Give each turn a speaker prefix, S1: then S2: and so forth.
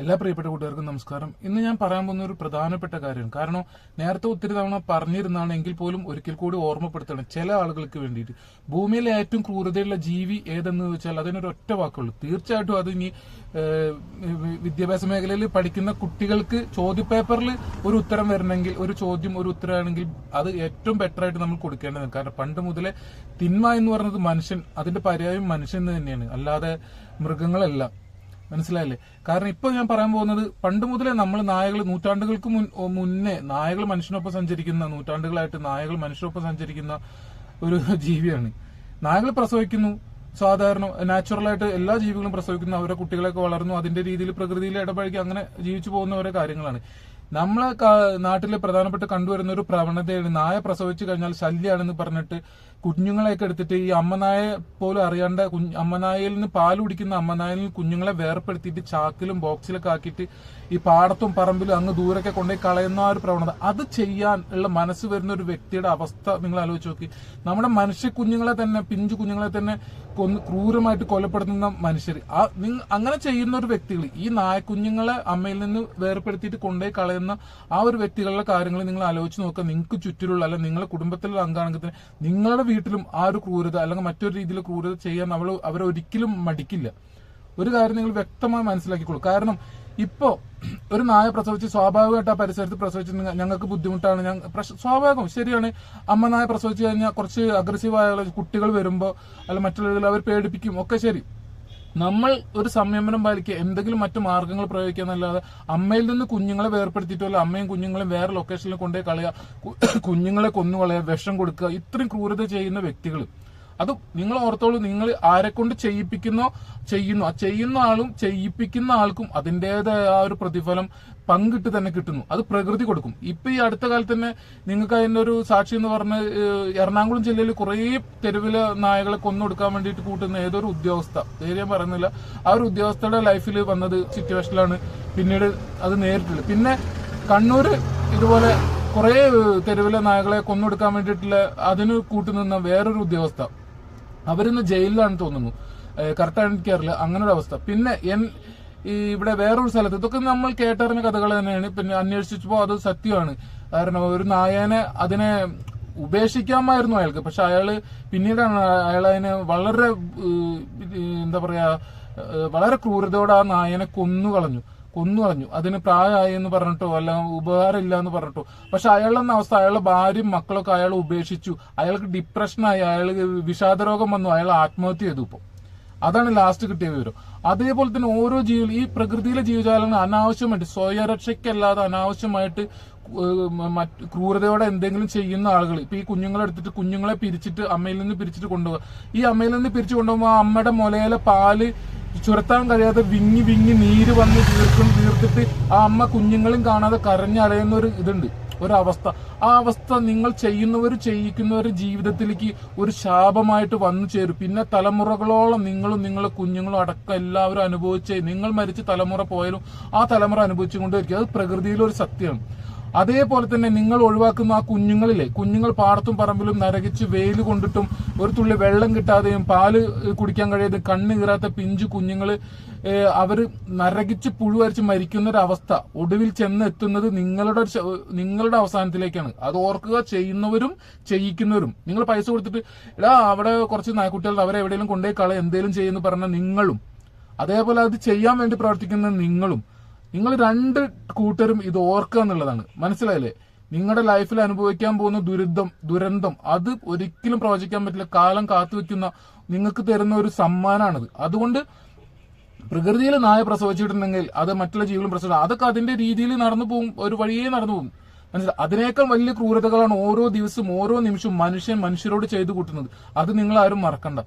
S1: എല്ലാ പ്രിയപ്പെട്ട കൂട്ടുകാർക്കും നമസ്കാരം. ഇന്ന് ഞാൻ പറയാൻ പോകുന്ന ഒരു പ്രധാനപ്പെട്ട കാര്യം. കാരണം നേരത്തെ ഒത്തിരി തവണ പറഞ്ഞിരുന്നാണ് എങ്കിൽ പോലും ഒരിക്കൽ കൂടി ഓർമ്മപ്പെടുത്തണം ചില ആളുകൾക്ക് വേണ്ടിയിട്ട്. ഭൂമിയിലെ ഏറ്റവും ക്രൂരതയുള്ള ജീവി ഏതെന്ന് വെച്ചാൽ അതിനൊരു ഒറ്റ വാക്കുള്ളൂ. തീർച്ചയായിട്ടും അത് ഇനി വിദ്യാഭ്യാസ മേഖലയിൽ പഠിക്കുന്ന കുട്ടികൾക്ക് ചോദ്യപേപ്പറിൽ ഒരു ഉത്തരം വരണമെങ്കിൽ ഒരു ചോദ്യം ഒരു ഉത്തരമാണെങ്കിൽ അത് ഏറ്റവും ബെറ്റർ ആയിട്ട് നമ്മൾ കൊടുക്കേണ്ടതാണ്. കാരണം പണ്ട് മുതലേ തിന്മ എന്ന് പറയുന്നത് മനുഷ്യൻ അതിന്റെ പര്യായം മനുഷ്യൻ തന്നെയാണ്. അല്ലാതെ മൃഗങ്ങളല്ല. മനസ്സിലായില്ലേ? കാരണം ഇപ്പൊ ഞാൻ പറയാൻ പോകുന്നത് പണ്ട് മുതലേ നമ്മൾ നായകൾ നൂറ്റാണ്ടുകൾക്ക് മുന്നേ നായകൾ മനുഷ്യനൊപ്പം സഞ്ചരിക്കുന്ന നൂറ്റാണ്ടുകളായിട്ട് നായകൾ മനുഷ്യനൊപ്പം സഞ്ചരിക്കുന്ന ഒരു ജീവിയാണ്. നായകൾ പ്രസവിക്കുന്നു. സാധാരണ നാച്ചുറലായിട്ട് എല്ലാ ജീവികളും പ്രസവിക്കുന്നു. അവരുടെ കുട്ടികളൊക്കെ വളർന്നു. അതിന്റെ രീതിയിൽ പ്രകൃതിയിൽ ഇടപഴകി അങ്ങനെ ജീവിച്ചു പോകുന്ന ഓരോ കാര്യങ്ങളാണ്. നമ്മളെ നാട്ടിൽ പ്രധാനപ്പെട്ട കണ്ടുവരുന്ന ഒരു പ്രവണതയാണ് നായ പ്രസവിച്ചു കഴിഞ്ഞാൽ ശല്യാണെന്ന് പറഞ്ഞിട്ട് കുഞ്ഞുങ്ങളെയൊക്കെ എടുത്തിട്ട് ഈ അമ്മനായെ പോലും അറിയാണ്ട് അമ്മനായയിൽ നിന്ന് പാൽ കുടിക്കുന്ന അമ്മനായയിൽ നിന്ന് കുഞ്ഞുങ്ങളെ വേർപ്പെടുത്തിയിട്ട് ചാക്കിലും ബോക്സിലൊക്കെ ആക്കിയിട്ട് ഈ പാടത്തും പറമ്പിലും അങ്ങ് ദൂരൊക്കെ കൊണ്ടുപോയി കളയുന്ന ഒരു പ്രവണത. അത് ചെയ്യാൻ ഉള്ള മനസ്സ് വരുന്ന ഒരു വ്യക്തിയുടെ അവസ്ഥ നിങ്ങൾ ആലോചിച്ച് നോക്കി. നമ്മുടെ മനുഷ്യ കുഞ്ഞുങ്ങളെ തന്നെ പിഞ്ചു കുഞ്ഞുങ്ങളെ തന്നെ കൊന്ന് ക്രൂരമായിട്ട് കൊലപ്പെടുത്തുന്ന മനുഷ്യർ ആ അങ്ങനെ ചെയ്യുന്ന ഒരു വ്യക്തികൾ ഈ നായക്കുഞ്ഞുങ്ങളെ അമ്മയിൽ നിന്ന് വേർപ്പെടുത്തിയിട്ട് കൊണ്ടുപോയി കളയുന്ന ആ ഒരു വ്യക്തികളുടെ കാര്യങ്ങൾ നിങ്ങൾ ആലോചിച്ച് നോക്കുക. നിങ്ങൾക്ക് ചുറ്റിലുള്ള അല്ല നിങ്ങളുടെ കുടുംബത്തിലുള്ള അംഗാണെങ്കിൽ നിങ്ങളുടെ വീട്ടിലും ആ ഒരു ക്രൂരത അല്ലെങ്കിൽ മറ്റൊരു രീതിയിൽ ക്രൂരത ചെയ്യാൻ അവൾ അവരൊരിക്കലും മടിക്കില്ല. ഒരു കാര്യം നിങ്ങൾ വ്യക്തമായി മനസ്സിലാക്കിക്കോളൂ. കാരണം ഇപ്പോ ഒരു നായ പ്രസവിച്ച് സ്വാഭാവികമായിട്ട് ആ പരിസരത്ത് പ്രസവിച്ച് ഞങ്ങൾക്ക് ബുദ്ധിമുട്ടാണ്. ഞങ്ങൾ സ്വാഭാവികം ശരിയാണ്. അമ്മ നായ പ്രസവിച്ച് കഴിഞ്ഞാൽ കുറച്ച് അഗ്രസീവായ കുട്ടികൾ വരുമ്പോൾ അല്ല മറ്റുള്ള അവർ പേടിപ്പിക്കും. ഒക്കെ ശരി. നമ്മൾ ഒരു സംയമനം പാലിക്കുക എന്തെങ്കിലും മറ്റു മാർഗങ്ങൾ പ്രയോഗിക്കുക എന്നല്ലാതെ അമ്മയിൽ നിന്ന് കുഞ്ഞുങ്ങളെ വേർപ്പെടുത്തിയിട്ടോ അമ്മയും കുഞ്ഞുങ്ങളെയും വേറെ ലൊക്കേഷനിൽ കൊണ്ടുപോയി കളയുക കുഞ്ഞുങ്ങളെ കൊന്നു കൊന്നുകളയുക വിഷം കൊടുക്കുക ഇത്രയും ക്രൂരത ചെയ്യുന്ന വ്യക്തികൾ അത് നിങ്ങൾ ഓർത്തോളൂ നിങ്ങൾ ആരെ കൊണ്ട് ചെയ്യിപ്പിക്കുന്നോ ചെയ്യുന്നു. ആ ചെയ്യുന്ന ആളും ചെയ്യിപ്പിക്കുന്ന ആൾക്കും അതിന്റെതായ ആ ഒരു പ്രതിഫലം പങ്കിട്ട് തന്നെ കിട്ടുന്നു. അത് പ്രകൃതി കൊടുക്കും. ഇപ്പൊ ഈ അടുത്ത കാലത്ത് തന്നെ നിങ്ങൾക്ക് അതിന്റെ ഒരു സാക്ഷി എന്ന് പറഞ്ഞ എറണാകുളം ജില്ലയിൽ കുറേ തെരുവിലെ നായകളെ കൊന്നൊടുക്കാൻ വേണ്ടിയിട്ട് കൂട്ടുന്ന ഏതൊരു ഉദ്യോഗസ്ഥ ധൈര്യം പറയുന്നില്ല. ആ ഒരു ഉദ്യോഗസ്ഥയുടെ ലൈഫിൽ വന്നത് സിറ്റുവേഷനിലാണ്. പിന്നീട് അത് നേരിട്ടുള്ളത് പിന്നെ കണ്ണൂര് ഇതുപോലെ കുറെ തെരുവിലെ നായകളെ കൊന്നൊടുക്കാൻ വേണ്ടിയിട്ടുള്ള അതിന് കൂട്ടുനിന്ന വേറൊരു ഉദ്യോഗസ്ഥ അവരിന്ന് ജയിലിലാണ് തോന്നുന്നു. കറക്റ്റാണ് എനിക്കറിയില്ല അങ്ങനെ ഒരു അവസ്ഥ. പിന്നെ എൻ ഈ ഇവിടെ വേറൊരു സ്ഥലത്ത് ഇതൊക്കെ നമ്മൾ കേട്ടറിഞ്ഞ കഥകൾ തന്നെയാണ്. പിന്നെ അന്വേഷിച്ചപ്പോൾ അത് സത്യമാണ്. കാരണം ഒരു നായനെ അതിനെ ഉപേക്ഷിക്കാമായിരുന്നു അയാൾക്ക്. പക്ഷെ അയാൾ പിന്നീടാണ് അയാൾ അതിനെ വളരെ എന്താ പറയാ വളരെ ക്രൂരതയോടെ ആ നായനെ കൊന്നു കളഞ്ഞു കൊന്നു കളഞ്ഞു. അതിന് പ്രായമായി എന്ന് പറഞ്ഞിട്ടോ അല്ല ഉപകാരം ഇല്ല എന്ന് പറഞ്ഞിട്ടോ. പക്ഷെ അയാളുടെ അവസ്ഥ അയാളുടെ ഭാര്യയും മക്കളൊക്കെ അയാൾ ഉപേക്ഷിച്ചു. അയാൾക്ക് ഡിപ്രഷനായി അയാൾ വിഷാദരോഗം വന്നു അയാൾ ആത്മഹത്യ ചെയ്തു ഇപ്പോൾ അതാണ് ലാസ്റ്റ് കിട്ടിയ വിവരം. അതേപോലെ തന്നെ ഓരോ ജീവി ഈ പ്രകൃതിയിലെ ജീവജാലങ്ങൾ അനാവശ്യമായിട്ട് സ്വയരക്ഷയ്ക്കല്ലാതെ അനാവശ്യമായിട്ട് മറ്റ് ക്രൂരതയോടെ എന്തെങ്കിലും ചെയ്യുന്ന ആളുകൾ ഇപ്പൊ ഈ കുഞ്ഞുങ്ങളെ എടുത്തിട്ട് കുഞ്ഞുങ്ങളെ പിരിച്ചിട്ട് അമ്മയിൽ നിന്ന് പിരിച്ചിട്ട് കൊണ്ടുപോകുക ഈ അമ്മയിൽ നിന്ന് പിരിച്ചു കൊണ്ടുപോകുമ്പോൾ ആ അമ്മയുടെ മുലയിലെ പാൽ ചുരത്താൻ കഴിയാതെ വിങ്ങി വിങ്ങി നീര് വന്ന് തീർക്കും തീർത്തിട്ട് ആ അമ്മ കുഞ്ഞുങ്ങളും കാണാതെ കരഞ്ഞലയുന്ന ഒരു ഇതുണ്ട് ഒരവസ്ഥ. ആ അവസ്ഥ നിങ്ങൾ ചെയ്യുന്നവർ ചെയ്യിക്കുന്നവർ ജീവിതത്തിലേക്ക് ഒരു ശാപമായിട്ട് വന്നു ചേരും. പിന്നെ തലമുറകളോളം നിങ്ങളും നിങ്ങളെ കുഞ്ഞുങ്ങളും അടക്കം എല്ലാവരും അനുഭവിച്ച്. നിങ്ങൾ മരിച്ച് തലമുറ പോയാലും ആ തലമുറ അനുഭവിച്ചുകൊണ്ടിരിക്കും അത് പ്രകൃതിയിലൊരു സത്യമാണ്. അതേപോലെ തന്നെ നിങ്ങൾ ഒഴിവാക്കുന്ന ആ കുഞ്ഞുങ്ങളിലെ കുഞ്ഞുങ്ങൾ പാടത്തും പറമ്പിലും നരകിച്ച് വെയിൽ കൊണ്ടിട്ടും ഒരു തുള്ളി വെള്ളം കിട്ടാതെയും പാൽ കുടിക്കാൻ കഴിയാതെ കണ്ണ് കീറാത്ത പിഞ്ചു കുഞ്ഞുങ്ങൾ അവർ നരകിച്ച് പുഴുവരച്ച് മരിക്കുന്ന ഒരു അവസ്ഥ ഒടുവിൽ ചെന്ന് എത്തുന്നത് നിങ്ങളുടെ നിങ്ങളുടെ അവസാനത്തിലേക്കാണ്. അത് ഓർക്കുക ചെയ്യുന്നവരും ചെയ്യിക്കുന്നവരും. നിങ്ങൾ പൈസ കൊടുത്തിട്ട് എടാ അവിടെ കുറച്ച് നായ്ക്കുട്ടികൾ അവരെ എവിടെയെങ്കിലും കൊണ്ടുപോയി കള എന്തെങ്കിലും ചെയ്യുന്നു പറഞ്ഞ നിങ്ങളും. അതേപോലെ അത് ചെയ്യാൻ വേണ്ടി പ്രവർത്തിക്കുന്ന നിങ്ങളും. നിങ്ങൾ രണ്ട് കൂട്ടരും ഇത് ഓർക്കുക എന്നുള്ളതാണ്. മനസ്സിലായില്ലേ? നിങ്ങളുടെ ലൈഫിൽ അനുഭവിക്കാൻ പോകുന്ന ദുരിതം ദുരന്തം അത് ഒരിക്കലും പ്രവചിക്കാൻ പറ്റില്ല. കാലം കാത്തുവെക്കുന്ന നിങ്ങൾക്ക് തരുന്ന ഒരു സമ്മാനമാണത്. അതുകൊണ്ട് പ്രകൃതിയിൽ നായ പ്രസവിച്ചിട്ടുണ്ടെങ്കിൽ അത് മറ്റുള്ള ജീവികളും പ്രസവിച്ചു അതൊക്കെ അതിന്റെ രീതിയിൽ നടന്നു പോകും ഒരു വഴിയേ നടന്നു പോകും. മനസ്സിലായി അതിനേക്കാൾ വലിയ ക്രൂരതകളാണ് ഓരോ ദിവസവും ഓരോ നിമിഷവും മനുഷ്യൻ മനുഷ്യരോട് ചെയ്തു കൂട്ടുന്നത്. അത് നിങ്ങൾ ആരും മറക്കണ്ട.